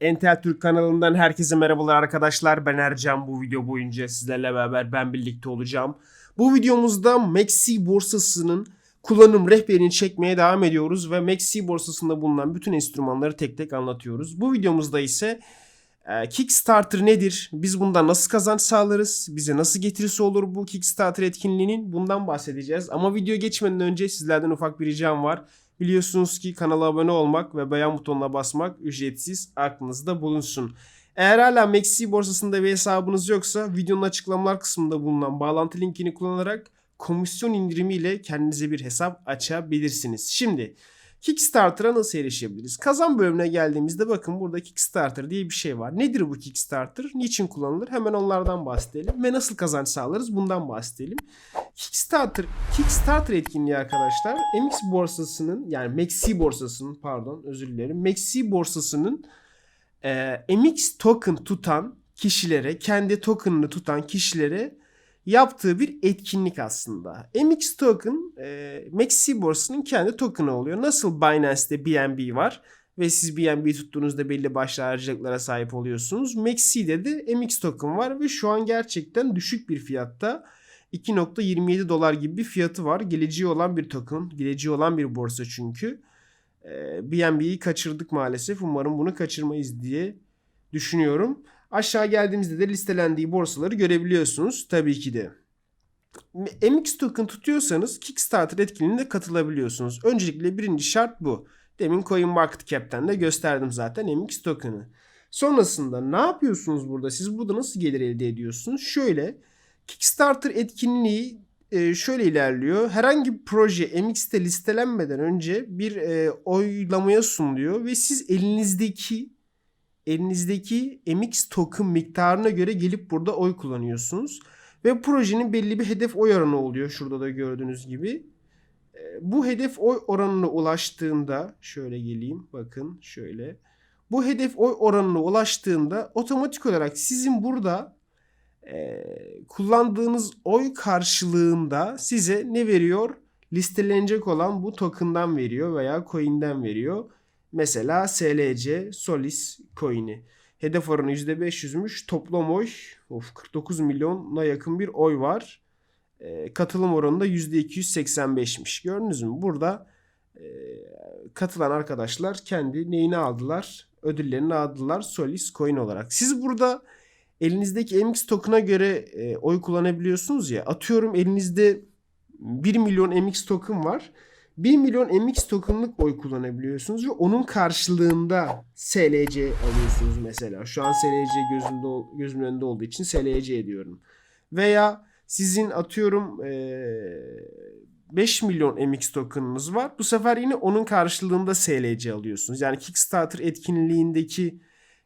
Entel Türk kanalından herkese merhabalar arkadaşlar. Ben Ercan. Bu video boyunca sizlerle beraber ben birlikte olacağım. Bu videomuzda Maxi borsasının kullanım rehberini çekmeye devam ediyoruz ve Maxi borsasında bulunan bütün enstrümanları tek tek anlatıyoruz. Bu videomuzda ise e, Kickstarter nedir? Biz bundan nasıl kazanç sağlarız? Bize nasıl getirisi olur bu Kickstarter etkinliğinin? Bundan bahsedeceğiz. Ama video geçmeden önce sizlerden ufak bir ricam var. Biliyorsunuz ki kanala abone olmak ve beğen butonuna basmak ücretsiz aklınızda bulunsun. Eğer hala Maxi borsasında bir hesabınız yoksa videonun açıklamalar kısmında bulunan bağlantı linkini kullanarak komisyon indirimiyle kendinize bir hesap açabilirsiniz. Şimdi Kickstarter'a nasıl erişebiliriz? Kazan bölümüne geldiğimizde bakın burada Kickstarter diye bir şey var. Nedir bu Kickstarter? Niçin kullanılır? Hemen onlardan bahsedelim. Ve nasıl kazanç sağlarız? Bundan bahsedelim. Kickstarter Kickstarter etkinliği arkadaşlar MX borsasının yani Maxi borsasının pardon özür dilerim. Maxi borsasının e, MX token tutan kişilere kendi tokenını tutan kişilere yaptığı bir etkinlik aslında. MX token e, Maxi borsasının kendi token'ı oluyor. Nasıl Binance'de BNB var ve siz BNB tuttuğunuzda belli başlı harcayacaklara sahip oluyorsunuz. Maxi'de de MX token var ve şu an gerçekten düşük bir fiyatta 2.27 dolar gibi bir fiyatı var. Geleceği olan bir token, geleceği olan bir borsa çünkü. Ee, BNB'yi kaçırdık maalesef. Umarım bunu kaçırmayız diye düşünüyorum. Aşağı geldiğimizde de listelendiği borsaları görebiliyorsunuz tabii ki de. MX token tutuyorsanız Kickstarter etkinliğine katılabiliyorsunuz. Öncelikle birinci şart bu. Demin CoinMarketCap'ten de gösterdim zaten MX token'ı. Sonrasında ne yapıyorsunuz burada? Siz burada nasıl gelir elde ediyorsunuz? Şöyle Kickstarter etkinliği e, şöyle ilerliyor. Herhangi bir proje MX'te listelenmeden önce bir e, oylamaya sunuluyor ve siz elinizdeki elinizdeki MX token miktarına göre gelip burada oy kullanıyorsunuz. Ve projenin belli bir hedef oy oranı oluyor şurada da gördüğünüz gibi. E, bu hedef oy oranına ulaştığında şöyle geleyim bakın şöyle. Bu hedef oy oranına ulaştığında otomatik olarak sizin burada e, kullandığınız oy karşılığında size ne veriyor? Listelenecek olan bu token'dan veriyor veya coin'den veriyor. Mesela SLC Solis coin'i. Hedef oranı %500'müş. Toplam oy of 49 milyona yakın bir oy var. E, katılım oranı da %285'miş. Gördünüz mü? Burada e, katılan arkadaşlar kendi neyini aldılar? Ödüllerini aldılar Solis coin olarak. Siz burada elinizdeki MX token'a göre e, oy kullanabiliyorsunuz ya. Atıyorum elinizde 1 milyon MX token var. 1 milyon MX token'lık oy kullanabiliyorsunuz ve onun karşılığında SLC alıyorsunuz mesela. Şu an SLC gözümde, gözümün önünde olduğu için SLC diyorum. Veya sizin atıyorum e, 5 milyon MX token'ınız var. Bu sefer yine onun karşılığında SLC alıyorsunuz. Yani Kickstarter etkinliğindeki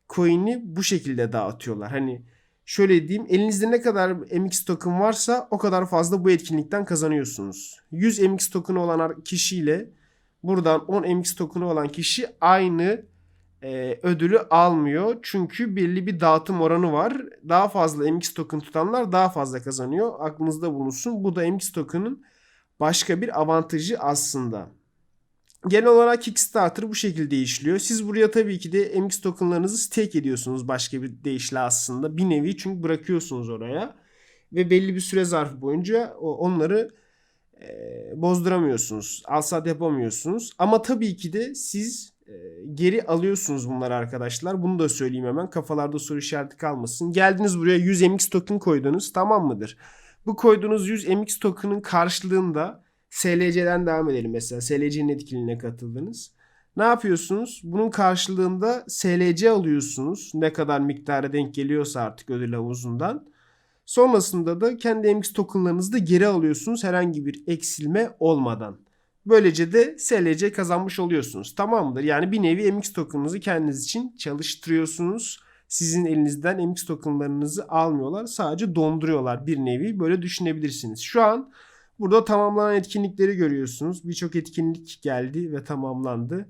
coin'i bu şekilde dağıtıyorlar. Hani şöyle diyeyim elinizde ne kadar MX token varsa o kadar fazla bu etkinlikten kazanıyorsunuz. 100 MX token olan kişiyle buradan 10 MX token olan kişi aynı e, ödülü almıyor. Çünkü belli bir dağıtım oranı var. Daha fazla MX token tutanlar daha fazla kazanıyor. Aklınızda bulunsun. Bu da MX token'ın başka bir avantajı aslında. Genel olarak Kickstarter bu şekilde işliyor. Siz buraya tabii ki de MX tokenlarınızı stake ediyorsunuz başka bir deyişle aslında. Bir nevi çünkü bırakıyorsunuz oraya. Ve belli bir süre zarfı boyunca onları e, bozduramıyorsunuz. Alsat yapamıyorsunuz. Ama tabii ki de siz e, geri alıyorsunuz bunları arkadaşlar. Bunu da söyleyeyim hemen. Kafalarda soru işareti kalmasın. Geldiniz buraya 100 MX token koydunuz. Tamam mıdır? Bu koyduğunuz 100 MX token'ın karşılığında SLC'den devam edelim mesela. SLC'nin etkinliğine katıldınız. Ne yapıyorsunuz? Bunun karşılığında SLC alıyorsunuz. Ne kadar miktara denk geliyorsa artık ödül havuzundan. Sonrasında da kendi MX tokenlarınızı da geri alıyorsunuz herhangi bir eksilme olmadan. Böylece de SLC kazanmış oluyorsunuz. Tamam mıdır? Yani bir nevi MX tokenınızı kendiniz için çalıştırıyorsunuz. Sizin elinizden MX tokenlarınızı almıyorlar. Sadece donduruyorlar bir nevi. Böyle düşünebilirsiniz. Şu an Burada tamamlanan etkinlikleri görüyorsunuz. Birçok etkinlik geldi ve tamamlandı.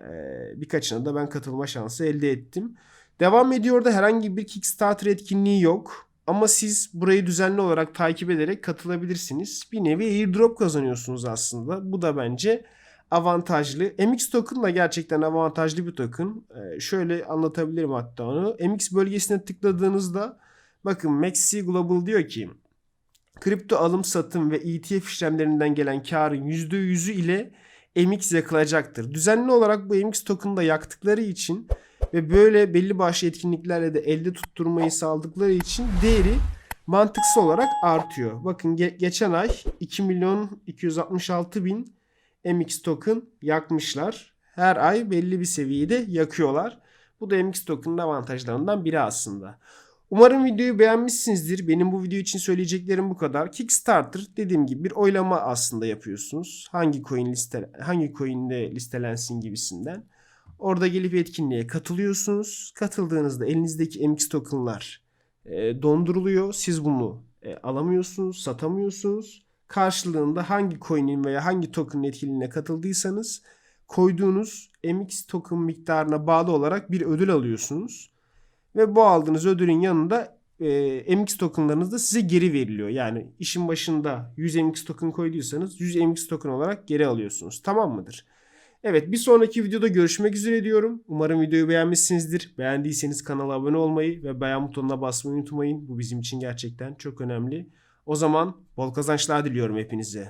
Ee, birkaçına da ben katılma şansı elde ettim. Devam ediyor da herhangi bir Kickstarter etkinliği yok. Ama siz burayı düzenli olarak takip ederek katılabilirsiniz. Bir nevi airdrop kazanıyorsunuz aslında. Bu da bence avantajlı. MX token da gerçekten avantajlı bir token. Ee, şöyle anlatabilirim hatta onu. MX bölgesine tıkladığınızda bakın Maxi Global diyor ki kripto alım satım ve ETF işlemlerinden gelen karın %100'ü ile MX yakılacaktır. Düzenli olarak bu MX token'ı da yaktıkları için ve böyle belli başlı etkinliklerle de elde tutturmayı sağladıkları için değeri mantıksal olarak artıyor. Bakın ge- geçen ay 2 milyon 266 bin MX token yakmışlar. Her ay belli bir seviyede yakıyorlar. Bu da MX token'ın avantajlarından biri aslında. Umarım videoyu beğenmişsinizdir. Benim bu video için söyleyeceklerim bu kadar. Kickstarter dediğim gibi bir oylama aslında yapıyorsunuz. Hangi coin liste hangi coin'de listelensin gibisinden. Orada gelip etkinliğe katılıyorsunuz. Katıldığınızda elinizdeki MX token'lar e, donduruluyor. Siz bunu e, alamıyorsunuz, satamıyorsunuz. Karşılığında hangi coin'in veya hangi token'ın etkinliğine katıldıysanız koyduğunuz MX token miktarına bağlı olarak bir ödül alıyorsunuz. Ve bu aldığınız ödülün yanında e, MX tokenlarınız da size geri veriliyor. Yani işin başında 100 MX token koyduysanız 100 MX token olarak geri alıyorsunuz. Tamam mıdır? Evet bir sonraki videoda görüşmek üzere diyorum. Umarım videoyu beğenmişsinizdir. Beğendiyseniz kanala abone olmayı ve beğen butonuna basmayı unutmayın. Bu bizim için gerçekten çok önemli. O zaman bol kazançlar diliyorum hepinize.